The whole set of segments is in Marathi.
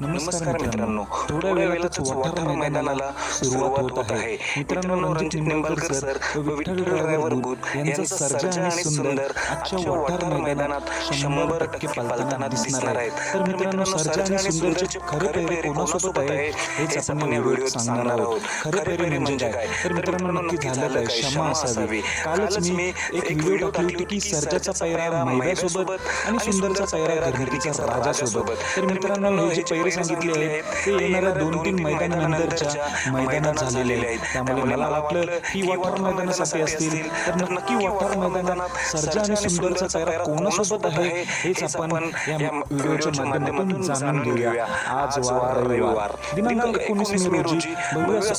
नमस्कार मित्रांनो. थोड्या वेळातच वाठार मैदानाला सुरुवात होत आहे. मित्रांनो रणजित निंबाळकर सर व विठ्ठल ड्रायव्हर बुध यांचा सर्जा आणि सुंदर आजच्या वाठार मैदानात शंभर टक्के पालताना दिसणार आहेत. तर मित्रांनो सर्जा आणि सुंदरचे खरे पैरे कोणासोबत आहे हेच आपण या व्हिडिओत सांगणार आहोत. खरे पैरे म्हणजे काय? तर मित्रांनो नक्की झालं काय? क्षमा असावी. कालच मी एक व्हिडिओ टाकली होती की सर्जाचा पैरा मैदासोबत आणि सुंदरचा पैरा घरगीचा राजासोबत तर मित्रांनो हे जे पैरे सांगितले आहेत. ते येणाऱ्या दोन तीन मैदानानंतरच्या मैदानात झालेले आहेत. त्यामुळे मला वाटलं की वाठार मैदानासाठी असतील. तर नक्की वाठार मैदानात सर्जा आणि सुंदरचा पैरा कोणासोबत आहे हेच आपण या व्हिडिओच्या माध्यमातून जाणून घेऊया. आज वार रविवार. दिनांक एकोणीस मे रोजी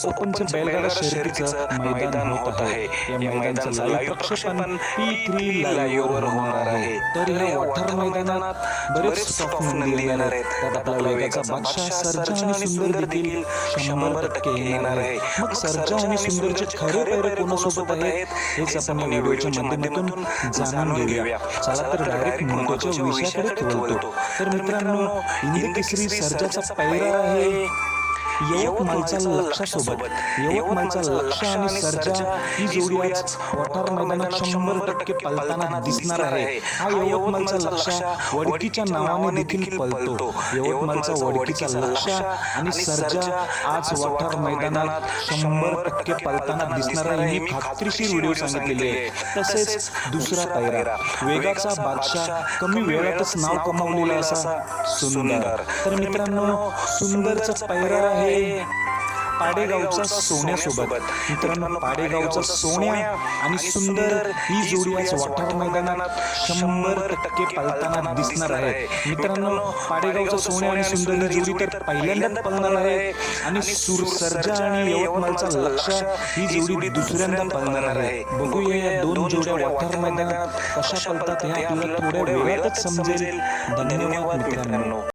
ओपनचं बैलगाडा शर्यतीचं मैदान होत आहे. या मैदानाचं लाईव्ह प्रक्षेपण पी थ्री लाईव्ह वर होणार आहे. तर या वाठार मैदानात बरेच नंदी येणार आहेत त्यात आपला वेगाचा बादशाह सर्जा आणि सुंदर देखील शंभर टक्के येणार आहे. मग सर्जा आणि सुंदरचे खरे पैरे कोणासोबत आहेत हेच आपण या व्हिडिओच्या माध्यमातून जाणून घेऊया. चला तर डायरेक्ट महत्त्वाच्या विषयाकडे वळतो. तर मित्रांनो हिंद केसरी सर्जाचा पैरा आहे. यवतमाळच्या लक्षासोबत. यवतमाळचा लक्ष आणि सर्जा ही जोडी आज वाठार मैदानात शंभर टक्के पलताना दिसणार आहे. हा यवतमाळचा लक्ष वडकीच्या नावाने देखील पलतो. यवतमाळचा वडकीचा लक्ष आणि सर्जा आज वाठार मैदानात शंभर टक्के पलताना दिसणार आहे. ही खात्रीशीर व्हिडिओ सांगितलेली आहे. तसेच दुसरा पैरा वेगाचा बादशाह कमी वेळातच नाव कमावलेला असा सुंदर. तर मित्रांनो सुंदरचा पैरा आहे. पाडेगावचा सोन्यासोबत. मित्रांनो पाडेगावचा सोन्या आणि सुंदर ही जोडी आज वाठार मैदानात शंभर टक्के पलताना दिसणार आहे. मित्रांनो पाडेगावचा सोन्या आणि सुंदर ही जोडी तर पहिल्यांदाच पळणार आहे. आणि सुर सर्जा आणि यवतमाळचा लक्ष ही जोडी दुसऱ्यांदा पळणार आहे. बघूया या दोन जोड्या वाठार मैदानात कशा पळतात हे आपल्याला थोड्या वेळातच समजेल. धन्यवाद मित्रांनो.